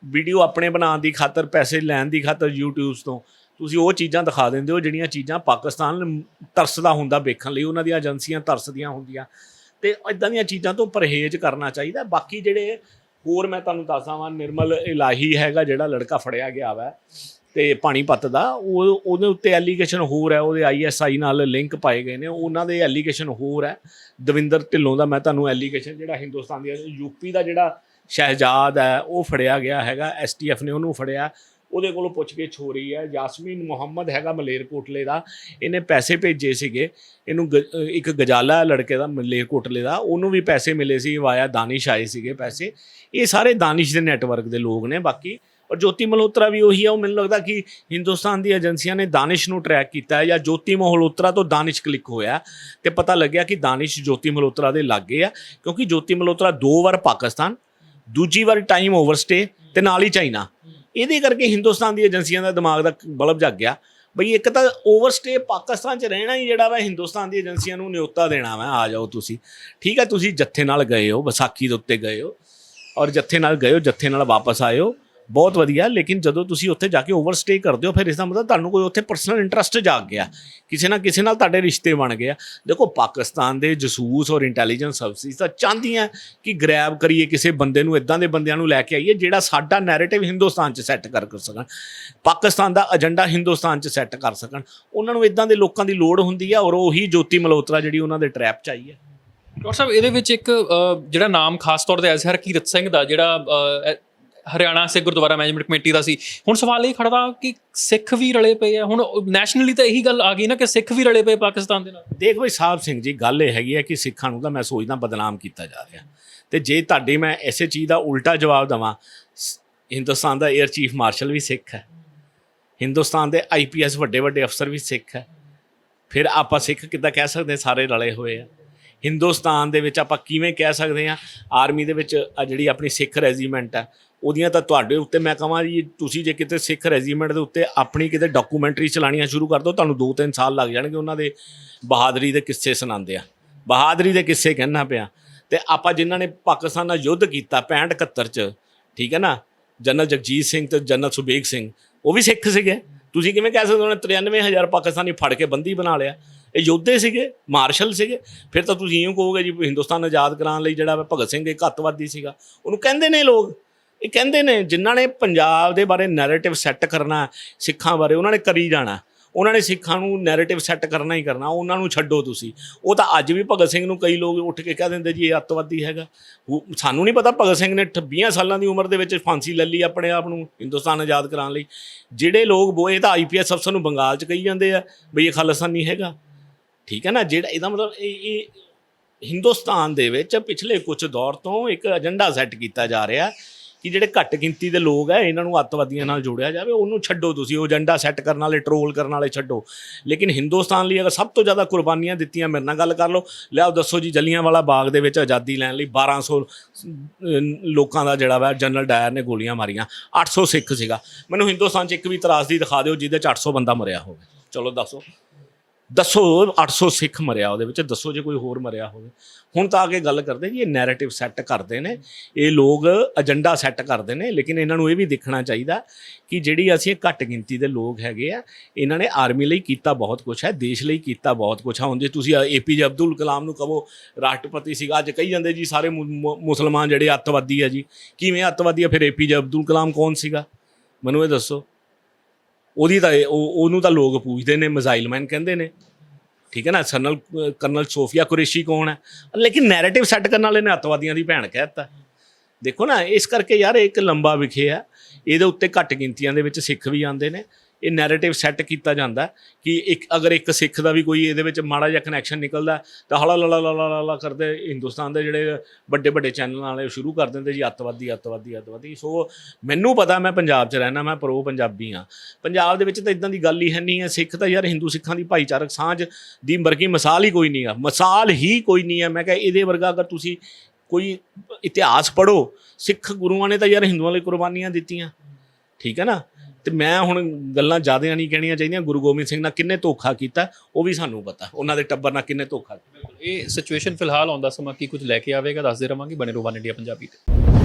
ਵੀਡੀਓ ਆਪਣੇ ਬਣਾਉਣ ਦੀ ਖਾਤਰ, ਪੈਸੇ ਲੈਣ ਦੀ ਖਾਤਰ YouTube ਤੋਂ ਤੁਸੀਂ ਉਹ ਚੀਜ਼ਾਂ ਦਿਖਾ ਦਿੰਦੇ ਹੋ ਜਿਹੜੀਆਂ ਚੀਜ਼ਾਂ ਪਾਕਿਸਤਾਨ ਤਰਸਦਾ ਹੁੰਦਾ ਵੇਖਣ ਲਈ, ਉਹਨਾਂ ਦੀਆਂ ਏਜੰਸੀਆਂ ਤਰਸਦੀਆਂ ਹੁੰਦੀਆਂ। ਤੇ ਇਦਾਂ ਦੀਆਂ ਚੀਜ਼ਾਂ ਤੋਂ ਪਰਹੇਜ਼ ਕਰਨਾ ਚਾਹੀਦਾ। ਬਾਕੀ ਜਿਹੜੇ ਹੋਰ ਮੈਂ ਤੁਹਾਨੂੰ ਦੱਸਦਾ ਵਾਂ, ਨਿਰਮਲ ਇਲਾਹੀ ਹੈਗਾ ਜਿਹੜਾ ਲੜਕਾ ਫੜਿਆ ਗਿਆ ਵਾ ਤੇ ਪਾਣੀਪਤ ਦਾ ਉਹ ਉਹਦੇ ਉੱਤੇ ਐਲੀਗੇਸ਼ਨ ਹੋਰ ਹੈ, ਉਹਦੇ ਆਈਐਸਆਈ ਨਾਲ ਲਿੰਕ ਪਾਏ ਗਏ ਨੇ, ਉਹਨਾਂ ਦੇ ਐਲੀਗੇਸ਼ਨ ਹੋਰ ਹੈ। ਦਵਿੰਦਰ ਢਿੱਲੋਂ ਦਾ ਮੈਂ ਤੁਹਾਨੂੰ ਐਲੀਗੇਸ਼ਨ ਜਿਹੜਾ ਹਿੰਦੁਸਤਾਨ ਦੀ ਯੂਪੀ ਦਾ ਜਿਹੜਾ ਸ਼ਹਿਜਾਦ ਹੈ, ਉਹ ਫੜਿਆ ਗਿਆ ਹੈਗਾ ਐਸਟੀਐਫ ਨੇ ਉਹਨੂੰ ਫੜਿਆ। ਉਹਦੇ ਕੋਲੋਂ ਪੁੱਛਗਿੱਛ ਹੋ ਰਹੀ ਹੈ। ਯਾਸਮੀਨ ਮੁਹੰਮਦ ਹੈਗਾ ਮਲੇਰਕੋਟਲੇ ਦਾ। ਇਹਨੇ ਪੈਸੇ ਭੇਜੇ ਸੀਗੇ। ਇਹਨੂੰ ਗ- ਇੱਕ ਗਜਾਲਾ ਲੜਕੇ ਦਾ ਮਲੇਰਕੋਟਲੇ ਦਾ। ਉਹਨੂੰ ਵੀ ਪੈਸੇ ਮਿਲੇ ਸੀ ਵਾਇਆ ਦਾਨਿਸ਼ ਆਏ ਸੀਗੇ ਪੈਸੇ। ਇਹ ਸਾਰੇ ਦਾਨਿਸ਼ ਦੇ ਨੈਟਵਰਕ ਦੇ ਲੋਕ ਨੇ ਬਾਕੀ। ਔਰ ਜੋਤੀ ਮਲਹੋਤਰਾ ਵੀ ਉਹੀ ਆ। ਉਹ ਮੈਨੂੰ ਲੱਗਦਾ ਕਿ ਹਿੰਦੁਸਤਾਨ ਦੀ ਏਜੰਸੀਆਂ ਨੇ ਦਾਨਿਸ਼ ਨੂੰ ਟਰੈਕ ਕੀਤਾ ਹੈ ਜਾਂ ਜੋਤੀ ਮਲਹੋਤਰਾ ਤੋਂ ਦਾਨਿਸ਼ ਕਲਿੱਕ ਹੋਇਆ ਤੇ ਪਤਾ ਲੱਗਿਆ ਕਿ ਦਾਨਿਸ਼ ਜੋਤੀ ਮਲਹੋਤਰਾ ਦੇ ਲੱਗੇ ਆ। ਕਿਉਂਕਿ ਜੋਤੀ ਮਲਹੋਤਰਾ ਦੋ ਵਾਰ ਪਾਕਿਸਤਾਨ, ਦੂਜੀ ਵਾਰ ਟਾਈਮ ਓਵਰਸਟੇ ਤੇ ਨਾਲ ਹੀ ਚਾਈਨਾ। ਇਹਦੇ ਕਰਕੇ ਹਿੰਦੁਸਤਾਨ ਦੀ ਏਜੰਸੀਆਂ ਦਾ ਦਿਮਾਗ ਦਾ ਬਲਬ ਜਗ ਗਿਆ। ਬਈ ਇੱਕ ਤਾਂ ਓਵਰਸਟੇ ਪਾਕਿਸਤਾਨ 'ਚ ਰਹਿਣਾ ਹੀ ਜਿਹੜਾ ਵਾ, ਹਿੰਦੁਸਤਾਨ ਦੀ ਏਜੰਸੀਆਂ ਨੂੰ ਨਿਯੁਕਤਾ ਦੇਣਾ ਵਾ, ਆ ਜਾਓ ਤੁਸੀਂ। ਠੀਕ ਹੈ ਤੁਸੀਂ ਜੱਥੇ ਨਾਲ ਗਏ ਹੋ, ਵਿਸਾਖੀ ਦੇ ਉੱਤੇ ਗਏ ਹੋ। ਔਰ ਜੱਥੇ ਨਾਲ ਗਏ ਹੋ, ਜੱਥੇ ਨਾਲ ਵਾਪਸ ਆਏ ਹੋ। ਬਹੁਤ ਵਧੀਆ, ਲੇਕਿਨ ਜਦੋਂ ਤੁਸੀਂ ਉੱਥੇ ਜਾ ਕੇ ਓਵਰਸਟੇ ਕਰਦੇ ਹੋ, ਫਿਰ ਇਸ ਦਾ ਮਤਲਬ ਤੁਹਾਨੂੰ ਕੋਈ ਉੱਥੇ ਪਰਸਨਲ ਇੰਟਰਸਟ ਜਾਗ ਗਿਆ। ਕਿਸੇ ਨਾ ਕਿਸੇ ਨਾਲ ਤੁਹਾਡੇ ਰਿਸ਼ਤੇ ਬਣ ਗਏ ਆ। ਦੇਖੋ, ਪਾਕਿਸਤਾਨ ਦੇ ਜਸੂਸ ਔਰ ਇੰਟੈਲੀਜੈਂਸ ਸਰਵਿਸਿਜ਼ ਤਾਂ ਚਾਹੁੰਦੀਆਂ ਕਿ ਗ੍ਰੈਬ ਕਰੀਏ ਕਿਸੇ ਬੰਦੇ ਨੂੰ ਇਦਾਂ ਦੇ ਬੰਦਿਆਂ ਨੂੰ ਲੈ ਕੇ ਆਈਏ ਜਿਹੜਾ ਸਾਡਾ ਨੈਰੇਟਿਵ ਹਿੰਦੁਸਤਾਨ 'ਚ ਸੈੱਟ ਕਰ ਸਕਣ। ਪਾਕਿਸਤਾਨ ਦਾ ਏਜੰਡਾ ਹਿੰਦੁਸਤਾਨ 'ਚ ਸੈੱਟ ਕਰ ਸਕਣ। ਉਹਨਾਂ ਨੂੰ ਇਦਾਂ ਦੇ ਲੋਕਾਂ ਦੀ ਲੋੜ ਹੁੰਦੀ ਆ ਔਰ ਉਹੀ ਜੋਤੀ ਮਲਹੋਤਰਾ ਜਿਹੜੀ ਉਹਨਾਂ ਦੇ ਟਰੈਪ 'ਚ ਆਈ ਹੈ ਡਾਕਟਰ ਸਾਹਿਬ, ਇਹਦੇ ਵਿੱਚ ਇੱਕ ਜਿਹੜਾ ਨਾਮ ਖਾਸ ਤੌਰ ਤੇ ਐਸ ਹਰਕੀਰਤ ਸਿੰਘ ਦਾ, ਜਿਹੜਾ ਹਰਿਆਣਾ ਸਿੱਖ ਗੁਰਦੁਆਰਾ ਮੈਨੇਜਮੈਂਟ ਕਮੇਟੀ ਦਾ ਸੀ। ਹੁਣ ਸਵਾਲ ਇਹ ਖੜਦਾ ਕਿ ਸਿੱਖ ਵੀ ਰਲੇ ਪਏ ਆ। ਹੁਣ ਨੈਸ਼ਨਲੀ ਤਾਂ ਇਹੀ ਗੱਲ ਆ ਗਈ ਨਾ ਕਿ ਸਿੱਖ ਵੀ ਰਲੇ ਪਏ ਪਾਕਿਸਤਾਨ ਦੇ ਨਾਲ। ਦੇਖ ਬਈ ਸਾਹਿਬ ਸਿੰਘ ਜੀ, ਗੱਲ ਇਹ ਹੈਗੀ ਹੈ ਕਿ ਸਿੱਖਾਂ ਨੂੰ ਤਾਂ ਮੈਂ ਸੋਚਦਾ ਬਦਨਾਮ ਕੀਤਾ ਜਾ ਰਿਹਾ। ਤੇ ਜੇ ਤੁਹਾਡੀ ਮੈਂ ਐਸੇ ਚੀਜ਼ ਦਾ ਉਲਟਾ ਜਵਾਬ ਦਵਾਂ ਹਿੰਦੁਸਤਾਨ ਦਾ 에ਅਰ ਚੀਫ ਮਾਰਸ਼ਲ ਵੀ ਸਿੱਖ ਹੈ। ਹਿੰਦੁਸਤਾਨ ਦੇ ਆਈਪੀਐਸ ਵੱਡੇ ਵੱਡੇ ਅਫਸਰ ਵੀ ਸਿੱਖ ਹੈ। ਫਿਰ ਆਪਾਂ ਸਿੱਖ ਕਿੱਦਾਂ ਕਹਿ ਸਕਦੇ ਸਾਰੇ ਰਲੇ ਹੋਏ ਆ? ਹਿੰਦੁਸਤਾਨ ਦੇ ਵਿੱਚ ਆਪਾਂ ਕਿਵੇਂ ਕਹਿ ਸਕਦੇ ਹਾਂ ਆਰਮੀ ਦੇ ਵਿੱਚ ਜਿਹੜੀ ਆਪਣੀ ਸਿੱਖ ਰੈਜੀਮੈਂਟ ਹੈ ਉਹਦੀਆਂ ਤਾਂ ਤੁਹਾਡੇ ਉੱਤੇ ਮੈਂ ਕਹਾਂ ਜੀ, ਤੁਸੀਂ ਜੇ ਕਿਤੇ ਸਿੱਖ ਰੈਜੀਮੈਂਟ ਦੇ ਉੱਤੇ ਆਪਣੀ ਕਿਤੇ ਡਾਕੂਮੈਂਟਰੀ ਚਲਾਣੀਆਂ ਸ਼ੁਰੂ ਕਰ ਦਿਓ, ਤੁਹਾਨੂੰ 2-3 ਸਾਲ ਲੱਗ ਜਾਣਗੇ ਉਹਨਾਂ ਦੇ ਬਹਾਦਰੀ ਦੇ ਕਿੱਸੇ ਸੁਣਾਉਂਦੇ ਆ ਬਹਾਦਰੀ ਦੇ ਕਿੱਸੇ ਕਹਿਣਾ ਪਿਆ। ਤੇ ਆਪਾਂ ਜਿਨ੍ਹਾਂ ਨੇ ਪਾਕਿਸਤਾਨ ਨਾਲ ਯੁੱਧ ਕੀਤਾ 65 71 ਚ, ਠੀਕ ਹੈ ਨਾ? ਜਨਰਲ ਜਗਜੀਤ ਸਿੰਘ ਤੇ ਜਨਰਲ ਸੁਬੇਗ ਸਿੰਘ, ਉਹ ਵੀ ਸਿੱਖ ਸੀਗੇ। ਤੁਸੀਂ ਕਿਵੇਂ ਕਹਿ ਸਕਦੇ ਹੋ ਉਹਨੇ 93000 ਪਾਕਿਸਤਾਨੀ ਫੜ ਕੇ ਬੰਦੀ ਬਣਾ ਲਿਆ? ਇਹ ਯੋਧੇ ਸੀਗੇ, ਮਾਰਸ਼ਲ ਸੀਗੇ। ਫਿਰ ਤਾਂ ਤੁਸੀਂ ਇਉਂ ਕਹੋਗੇ ਜੀ ਹਿੰਦੁਸਤਾਨ ਆਜ਼ਾਦ ਕਰਾਉਣ ਲਈ ਜਿਹੜਾ ਵਾ ਭਗਤ ਸਿੰਘ ਇੱਕ ਅੱਤਵਾਦੀ ਸੀਗਾ, ਉਹਨੂੰ ਕਹਿੰਦੇ ਨੇ ਲੋਕ। ਇਹ ਕਹਿੰਦੇ ਨੇ ਜਿਨ੍ਹਾਂ ਨੇ ਪੰਜਾਬ ਦੇ ਬਾਰੇ ਨੈਰੇਟਿਵ ਸੈੱਟ ਕਰਨਾ ਸਿੱਖਾਂ ਬਾਰੇ, ਉਹਨਾਂ ਨੇ ਕਰੀ ਜਾਣਾ ਉਹਨਾਂ ਨੇ ਸਿੱਖਾਂ ਨੂੰ ਨੈਰੇਟਿਵ ਸੈੱਟ ਕਰਨਾ ਹੀ ਕਰਨਾ, ਉਹਨਾਂ ਨੂੰ ਛੱਡੋ ਤੁਸੀਂ। ਉਹ ਤਾਂ ਅੱਜ ਵੀ ਭਗਤ ਸਿੰਘ ਨੂੰ ਕਈ ਲੋਕ ਉੱਠ ਕੇ ਕਹਿ ਦਿੰਦੇ ਜੀ, ਇਹ ਅੱਤਵਾਦੀ ਹੈਗਾ। ਸਾਨੂੰ ਨਹੀਂ ਪਤਾ ਭਗਤ ਸਿੰਘ ਨੇ 20 ਸਾਲਾਂ ਦੀ ਉਮਰ ਦੇ ਵਿੱਚ ਫਾਂਸੀ ਲੈ ਲਈ ਆਪਣੇ ਆਪ ਨੂੰ, ਹਿੰਦੁਸਤਾਨ ਆਜ਼ਾਦ ਕਰਾਉਣ ਲਈ। ਜਿਹੜੇ ਲੋਕ ਬੋਏ ਤਾਂ ਆਈਪੀਐਸ ਅਫਸਰ ਨੂੰ ਬੰਗਾਲ 'ਚ ਕਹੀ ਜਾਂਦੇ ਆ, ਬਈ ਇਹ ਖਾਲਿਸਤਾਨੀ ਹੈਗਾ। ਠੀਕ ਹੈ ਨਾ? ਜਿਹੜਾ ਇਹਦਾ ਮਤਲਬ ਇਹ ਇਹ ਹਿੰਦੁਸਤਾਨ ਦੇ ਵਿੱਚ ਪਿਛਲੇ ਕੁਝ ਦੌਰ ਤੋਂ ਇੱਕ ਏਜੰਡਾ ਸੈੱਟ ਕੀਤਾ ਜਾ ਰਿਹਾ ਕਿ ਜਿਹੜੇ ਘੱਟ ਗਿਣਤੀ ਦੇ ਲੋਕ ਆ ਇਹਨਾਂ ਨੂੰ ਅੱਤਵਾਦੀਆਂ ਨਾਲ ਜੋੜਿਆ ਜਾਵੇ ਉਹਨੂੰ ਛੱਡੋ ਤੁਸੀਂ ਉਹ ਏਜੰਡਾ ਸੈੱਟ ਕਰਨ ਵਾਲੇ ਟਰੋਲ ਕਰਨ ਵਾਲੇ ਛੱਡੋ। ਲੇਕਿਨ ਹਿੰਦੁਸਤਾਨ ਲਈ ਅਗਰ ਸਭ ਤੋਂ ਜ਼ਿਆਦਾ ਕੁਰਬਾਨੀਆਂ ਦਿੱਤੀਆਂ ਮੇਰੇ ਨਾਲ ਗੱਲ ਕਰ ਲਓ। ਲਿਆਓ ਦੱਸੋ ਜੀ ਜੱਲੀਆਂਵਾਲਾ ਬਾਗ ਦੇ ਵਿੱਚ ਆਜ਼ਾਦੀ ਲੈਣ ਲਈ 1200 ਅਮ, ਲੋਕਾਂ ਦਾ ਜਿਹੜਾ ਵਾ ਜਨਰਲ ਡਾਇਰ ਨੇ ਗੋਲੀਆਂ ਮਾਰੀਆਂ। 800 ਸਿੱਖ ਸੀਗਾ। ਮੈਨੂੰ ਹਿੰਦੁਸਤਾਨ 'ਚ ਇੱਕ ਵੀ ਤਰਾਸਦੀ ਦਿਖਾ ਦਿਓ ਜਿਹਦੇ 'ਚ 800 ਬੰਦਾ ਮਰਿਆ ਹੋਵੇ। ਚਲੋ ਦੱਸੋ। ਦੱਸੋ 800 ਸਿੱਖ ਮਰਿਆ ਉਹਦੇ ਵਿੱਚ, ਦੱਸੋ ਜੇ ਕੋਈ ਹੋਰ ਮਰਿਆ ਹੋਵੇ। ਹੁਣ ਤਾਂ ਆ ਕੇ ਗੱਲ ਕਰਦੇ ਜੀ, ਇਹ ਨੈਰੇਟਿਵ ਸੈੱਟ ਕਰਦੇ ਨੇ। ਇਹ ਲੋਕ ਏਜੰਡਾ ਸੈੱਟ ਕਰਦੇ ਨੇ, ਲੇਕਿਨ ਇਹਨਾਂ ਨੂੰ ਇਹ ਵੀ ਦੇਖਣਾ ਚਾਹੀਦਾ ਕਿ ਜਿਹੜੀ ਅਸੀਂ ਘੱਟ ਗਿਣਤੀ ਦੇ ਲੋਕ ਹੈਗੇ ਆ, ਇਹਨਾਂ ਨੇ ਆਰਮੀ ਲਈ ਕੀਤਾ ਬਹੁਤ ਕੁਝ ਹੈ, ਦੇਸ਼ ਲਈ ਕੀਤਾ ਬਹੁਤ ਕੁਝ ਹੈ। ਹੁਣ ਜੇ ਤੁਸੀਂ ਏਪੀਜੇ ਅਬਦੁਲ ਕਲਾਮ ਨੂੰ ਕਹੋ, ਰਾਸ਼ਟਰਪਤੀ ਸੀਗਾ, ਅੱਜ ਕਹੀ ਜਾਂਦੇ ਜੀ, ਸਾਰੇ ਮੁ- ਮੁ- ਮੁਸਲਮਾਨ ਜਿਹੜੇ ਅੱਤਵਾਦੀ ਆ ਜੀ, ਕਿਵੇਂ ਅੱਤਵਾਦੀ ਆ? ਫਿਰ ਏਪੀਜੇ ਅਬਦੁਲ ਕਲਾਮ ਕੌਣ ਸੀਗਾ? ਮੈਨੂੰ ਇਹ ਦੱਸੋ। ਉਹਦੀ ਤਾਂ ਇਹ- ਉਹ ਉਹਨੂੰ ਤਾਂ ਲੋਕ ਪੂਜਦੇ ਨੇ, ਮਿਜ਼ਾਈਲ ਮੈਨ ਕਹਿੰਦੇ ਨੇ। ਠੀਕ ਹੈ ਨਾ ਸਰਨਲ ਕਰਨਲ ਸੋਫੀਆ ਕੁਰੇਸ਼ੀ ਕੌਣ ਹੈ? ਲੇਕਿਨ ਨੈਰੇਟਿਵ ਸੈੱਟ ਕਰਨ ਵਾਲੇ ਨੇ ਅੱਤਵਾਦੀਆਂ ਦੀ ਭੈਣ ਕਹਿ ਦਿੱਤਾ ਦੇਖੋ ਨਾ, ਇਸ ਕਰਕੇ ਯਾਰ ਇਹ ਇੱਕ ਲੰਬਾ ਵਿਖੇ ਆ ਇਹਦੇ ਉੱਤੇ ਘੱਟ ਗਿਣਤੀਆਂ ਦੇ ਵਿੱਚ ਸਿੱਖ ਵੀ ਆਉਂਦੇ ਨੇ। ਇਹ ਨੈਰੇਟਿਵ ਸੈੱਟ ਕੀਤਾ ਜਾਂਦਾ ਕਿ ਇੱਕ, ਅਗਰ ਇੱਕ ਸਿੱਖ ਦਾ ਵੀ ਕੋਈ ਇਹਦੇ ਵਿੱਚ ਮਾੜਾ ਜਿਹਾ ਕਨੈਕਸ਼ਨ ਨਿਕਲਦਾ ਤਾਂ ਹਲਾ ਲਾ ਲਾ ਲਾ ਕਰਦੇ ਹਿੰਦੁਸਤਾਨ ਦੇ ਜਿਹੜੇ ਵੱਡੇ ਵੱਡੇ ਚੈਨਲ ਵਾਲੇ ਸ਼ੁਰੂ ਕਰ ਦਿੰਦੇ ਜੀ, ਅੱਤਵਾਦੀ ਅੱਤਵਾਦੀ ਅੱਤਵਾਦੀ। ਸੋ ਮੈਨੂੰ ਪਤਾ, ਮੈਂ ਪੰਜਾਬ 'ਚ ਰਹਿਣਾ ਮੈਂ ਪ੍ਰੋ ਪੰਜਾਬੀ ਆ ਪੰਜਾਬ ਦੇ ਵਿੱਚ ਤਾਂ ਇਦਾਂ ਦੀ ਗੱਲ ਹੀ ਹੈ ਨਹੀਂ ਹੈ, ਸਿੱਖ ਤਾਂ ਯਾਰ ਹਿੰਦੂ ਸਿੱਖਾਂ ਦੀ ਭਾਈਚਾਰਕ ਸਾਂਝ ਦੀ ਵਰਗੀ ਮਿਸਾਲ ਹੀ ਕੋਈ ਨਹੀਂ ਆ। ਮਿਸਾਲ ਹੀ ਕੋਈ ਨਹੀਂ ਆ। ਮੈਂ ਕਿਹਾ ਇਹਦੇ ਵਰਗਾ ਅਗਰ ਤੁਸੀਂ ਕੋਈ ਇਤਿਹਾਸ ਪੜੋ ਸਿੱਖ ਗੁਰੂਆਂ ਨੇ ਤਾਂ ਯਾਰ ਹਿੰਦੂਆਂ ਲਈ ਕੁਰਬਾਨੀਆਂ ਦਿੱਤੀਆਂ। ਠੀਕ ਹੈ ਨਾ? ਤੇ ਮੈਂ ਹੁਣ ਗੱਲਾਂ ਜ਼ਿਆਦਾ ਨਹੀਂ ਕਹਿਣੀਆਂ ਚਾਹੀਦੀਆਂ। ਗੁਰੂ ਗੋਬਿੰਦ ਸਿੰਘ ਨਾਲ ਕਿੰਨੇ ਧੋਖਾ ਕੀਤਾ, ਉਹ ਵੀ ਸਾਨੂੰ ਪਤਾ। ਉਹਨਾਂ ਦੇ ਟੱਬਰ ਨਾਲ ਕਿੰਨੇ ਧੋਖਾ ਕੀਤਾ ਇਹ ਸਿਚੁਏਸ਼ਨ ਫਿਲਹਾਲ ਆਉਂਦਾ ਸਮਾਂ ਕੀ ਕੁਝ ਲੈ ਕੇ ਆਵੇਗਾ, ਦੱਸਦੇ ਰਵਾਂਗੇ। ਬਣੇ ਰੋਵਾਨ ਇੰਡੀਆ ਪੰਜਾਬੀ ਤੇ।